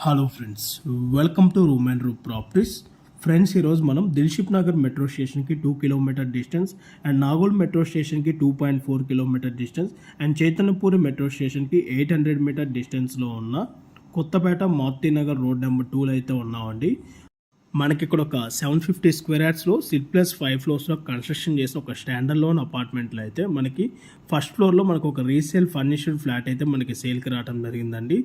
Hello friends welcome to room and roof properties friends ఈరోజు మనం దిల్షిప్ Nagar metro స్టేషన్కి two kilometre distance and Nagole metro స్టేషన్కి two point four kilometre distance and Chaitanyapuri metro స్టేషన్కి eight hundred metre డిస్టెన్స్లో ఉన్న Kothapeta Maruthi Nagar road number టూలో అయితే ఉన్నామండి. మనకి ఇక్కడ ఒక సెవెన్ ఫిఫ్టీ స్క్వేర్ యార్డ్స్లో సిట్ ప్లస్ ఫైవ్ ఫ్లోర్స్లో కన్స్ట్రక్షన్ చేసిన ఒక స్టాండర్డ్ లోన్ అపార్ట్మెంట్లో అయితే మనకి ఫస్ట్ ఫ్లోర్లో మనకు ఒక రీసేల్ ఫర్నిష్డ్ ఫ్లాట్ అయితే మనకి సేల్కి రావడం జరిగిందండి.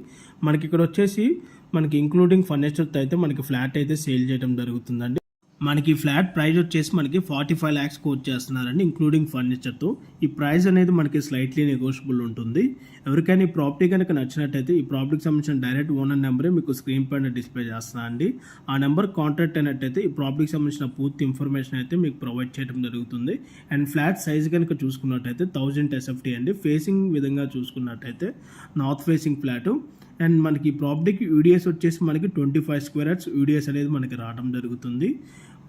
మనకి ఇక్కడ వచ్చేసి మనకి ఇంక్లూడింగ్ ఫర్నిచర్తో అయితే మనకి ఫ్లాట్ అయితే సేల్ చేయడం జరుగుతుందండి. మనకి ఫ్లాట్ ప్రైస్ వచ్చేసి మనకి ఫార్టీ ఫైవ్ ల్యాక్స్ కోట్ చేస్తున్నారండి ఇంక్లూడింగ్ ఫర్నిచర్తో ఈ ప్రైస్ అనేది మనకి స్లైట్లీ నెగోషియబుల్ ఉంటుంది. ఎవరికైనా ఈ ప్రాపర్టీ కనుక నచ్చినట్టయితే ఈ ప్రాపర్టీకి సంబంధించిన డైరెక్ట్ ఓనర్ నెంబరే మీకు స్క్రీన్ పైన డిస్ప్లే చేస్తున్నా అండి. ఆ నెంబర్ కాంటాక్ట్ అయినట్టయితే ఈ ప్రాపర్టీకి సంబంధించిన పూర్తి ఇన్ఫర్మేషన్ అయితే మీకు ప్రొవైడ్ చేయడం జరుగుతుంది. అండ్ ఫ్లాట్ సైజ్ కనుక చూసుకున్నట్టయితే థౌజండ్ ఎస్ఎఫ్టీ అండి. ఫేసింగ్ విధంగా చూసుకున్నట్టయితే నార్త్ ఫేసింగ్ ఫ్లాటు అండ్ మనకి ప్రాపర్టీకి యూడిఎస్ వచ్చేసి మనకి twenty five square yards UDS అనేది మనకి రావడం జరుగుతుంది.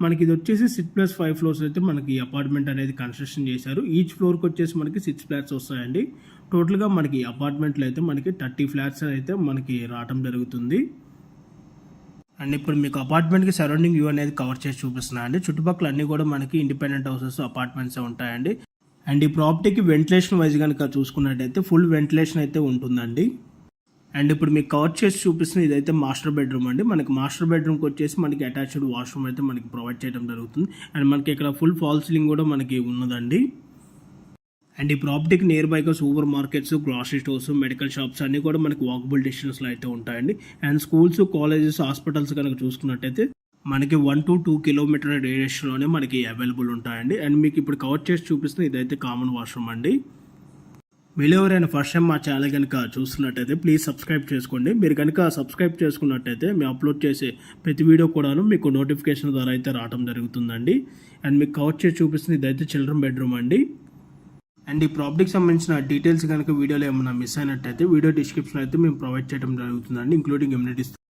మనకి ఇది వచ్చేసి సిక్స్ ప్లస్ ఫైవ్ ఫ్లోర్స్ అయితే మనకి అపార్ట్మెంట్ అనేది కన్స్ట్రక్షన్ చేశారు. ఈచ్ ఫ్లోర్కి వచ్చేసి మనకి సిక్స్ ఫ్లాట్స్ వస్తాయండి. టోటల్గా మనకి అపార్ట్మెంట్లో అయితే మనకి థర్టీ ఫ్లాట్స్ అయితే మనకి రావడం జరుగుతుంది. అండ్ ఇప్పుడు మీకు అపార్ట్మెంట్కి సరౌండింగ్ వ్యూ అనేది కవర్ చేసి చూపిస్తున్నా అండి. చుట్టుపక్కల అన్ని కూడా మనకి ఇండిపెండెంట్ హౌసెస్ అపార్ట్మెంట్స్ ఉంటాయండి. అండ్ ఈ ప్రాపర్టీకి వెంటిలేషన్ వైజ్ కనుక చూసుకున్నట్టయితే ఫుల్ వెంటిలేషన్ అయితే ఉంటుందండి. అండ్ ఇప్పుడు మీకు కవర్ చేసి చూపిస్తున్న ఇదైతే మాస్టర్ బెడ్రూమ్ అండి. మనకి మాస్టర్ బెడ్రూమ్కి వచ్చేసి మనకి అటాచ్డ్ వాష్రూమ్ అయితే మనకి ప్రొవైడ్ చేయడం జరుగుతుంది. అండ్ మనకి ఇక్కడ ఫుల్ ఫాల్ సీలింగ్ కూడా మనకి ఉన్నదండి. అండ్ ఈ ప్రాపర్టీకి near బైగా super markets grocery stores medical shops అన్నీ కూడా మనకి వాకబుల్ డిస్టెన్స్లో అయితే ఉంటాయండి. అండ్ స్కూల్స్ కాలేజెస్ హాస్పిటల్స్ కనుక చూసుకున్నట్టయితే మనకి వన్ టు టూ కిలోమీటర్ రేడియేషన్లోనే మనకి అవైలబుల్ ఉంటాయండి. అండ్ మీకు ఇప్పుడు కవర్ చేసి చూపిస్తున్న ఇదైతే కామన్ వాష్రూమ్ అండి. మీరు ఎవరైనా ఫస్ట్ టైం మా ఛానల్ కనుక చూస్తున్నట్టయితే ప్లీజ్ సబ్స్క్రైబ్ చేసుకోండి. మీరు కనుక సబ్స్క్రైబ్ చేసుకున్నట్టయితే మేము అప్లోడ్ చేసే ప్రతి వీడియో కూడాను మీకు నోటిఫికేషన్ ద్వారా అయితే రావడం జరుగుతుందండి. అండ్ మీకు కవర్ చేసి చూపిస్తుంది ఇదైతే చిల్డ్రన్ బెడ్రూమ్ అండి. అండ్ ఈ ప్రాపర్టీకి సంబంధించిన డీటెయిల్స్ కనుక వీడియోలో ఏమైనా మిస్ అయినట్టయితే వీడియో డిస్క్రిప్షన్ అయితే మేము ప్రొవైడ్ చేయడం జరుగుతుందండి ఇంక్లూడింగ్ ఇమ్యూనిటీస్